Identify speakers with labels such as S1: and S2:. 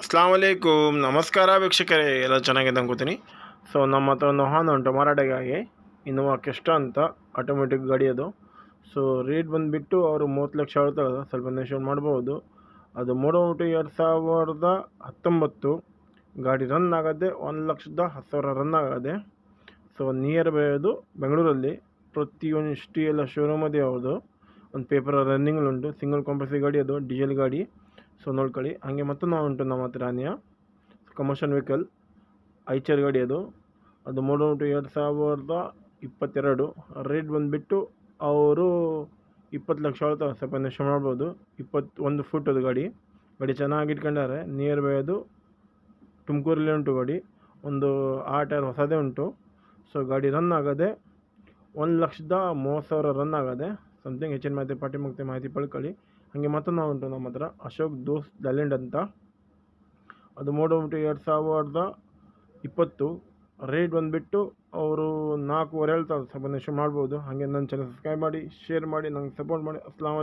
S1: ಅಸ್ಲಾಂ ವಲೈಕುಮ್ ನಮಸ್ಕಾರ ವೀಕ್ಷಕರೇ, ಎಲ್ಲ ಚೆನ್ನಾಗಿದೆ ಅನ್ಕೋತೀನಿ ಸೊ ನಮ್ಮ ಹತ್ರ ಒಂದು ಹಾನ್ ಉಂಟು ಮಾರಾಟಗಾಗಿ ಇನ್ನೋವಾ ಕೆಷ್ಟ ಅಂತ ಆಟೋಮೆಟಿಕ್ ಗಾಡಿ ಅದು. ಸೊ ರೇಟ್ ಬಂದುಬಿಟ್ಟು ಅವರು ಮೂವತ್ತು ಲಕ್ಷ ಹೇಳ್ತಾರೆ, ಸ್ವಲ್ಪ ನೆಶೋನ್ ಮಾಡ್ಬೋದು. ಅದು ಮೂಡೋಟು ಎರಡು ಸಾವಿರದ ಹತ್ತೊಂಬತ್ತು. ಗಾಡಿ ರನ್ ಆಗದೆ ಒಂದು ಲಕ್ಷದ ಹತ್ತು ಸಾವಿರ ರನ್ ಆಗದೆ. ಸೊ ನಿಯರ್ ಬೈ ಅದು ಬೆಂಗಳೂರಲ್ಲಿ. ಪ್ರತಿಯೊಂದು ಸ್ಟಿ ಎಲ್ಲ ಶೋರೂಮ್ ಅದೇ ಅವ್ರದ್ದು. ಒಂದು ಪೇಪರ್ ರನ್ನಿಂಗ್ ಉಂಟು ಸಿಂಗಲ್ ಕಾಂಪ್ರೆಸಿ ಗಾಡಿ ಅದು ಡೀಸೆಲ್ ಗಾಡಿ. ಸೊ ನೋಡ್ಕೊಳ್ಳಿ. ಹಾಗೆ ಮತ್ತೊಂದು ಉಂಟು ನಮ್ಮ ಹತ್ರ ಅನ್ಯ ಕಮರ್ಷಿಯಲ್ ವೆಹಿಕಲ್ ಐಚರ್ ಗಾಡಿ ಅದು. ಅದು ಮೂರು ಉಂಟು ಎರಡು ಸಾವಿರದ ಇಪ್ಪತ್ತೆರಡು. ರೇಟ್ ಬಂದುಬಿಟ್ಟು ಅವರು ಇಪ್ಪತ್ತು ಲಕ್ಷ ಹೇಳ್ತಾರೆ ಸ್ವಲ್ಪ ನಿಮಿಷ ಮಾಡ್ಬೋದು. ಇಪ್ಪತ್ತೊಂದು ಫುಟ್ ಅದು ಗಾಡಿ. ಗಾಡಿ ಚೆನ್ನಾಗಿ ಇಟ್ಕೊಂಡಾರೆ ನಿಯರ್ ಬೈ ಅದು ತುಮಕೂರಲ್ಲೇ ಉಂಟು ಗಾಡಿ. ಒಂದು ಆ ಟೈರ್ ಹೊಸದೇ ಉಂಟು. ಸೊ ಗಾಡಿ ರನ್ ಆಗದೆ ಒಂದು ಲಕ್ಷದ ಮೂವತ್ತು ಸಾವಿರ ರನ್ ಆಗದೆ ಸಮಥಿಂಗ್ ಹೆಚ್ಚಿನ ಮಾಹಿತಿ ಪಾಟಿ ಮುಕ್ತಿ ಮಾಹಿತಿ ಪಡ್ಕೊಳ್ಳಿ ಹಾಗೆ ಮತ್ತೊಂದು ಉಂಟು ನಮ್ಮ ಹತ್ರ, ಅಶೋಕ್ ದೋಸ್ ಲ್ಯಾಂಡ್ ಅಂತ. ಅದು ಮೂಡೋಬಿಟ್ಟು ಎರಡು ಸಾವಿರದ ಇಪ್ಪತ್ತು. ರೇಟ್ ಬಂದುಬಿಟ್ಟು ಅವರು ನಾಲ್ಕೂವರೆ ಹೇಳ್ತಾರೆ ನೆಕ್ಸ್ಟ್ ಮಾಡ್ಬೋದು. ಹಾಗೆ ನನ್ನ ಚಾನಲ್ ಸಬ್ಸ್ಕ್ರೈಬ್ ಮಾಡಿ ಶೇರ್ ಮಾಡಿ, ನಂಗೆ ಸಪೋರ್ಟ್ ಮಾಡಿ. ಅಸ್ಲಾಂ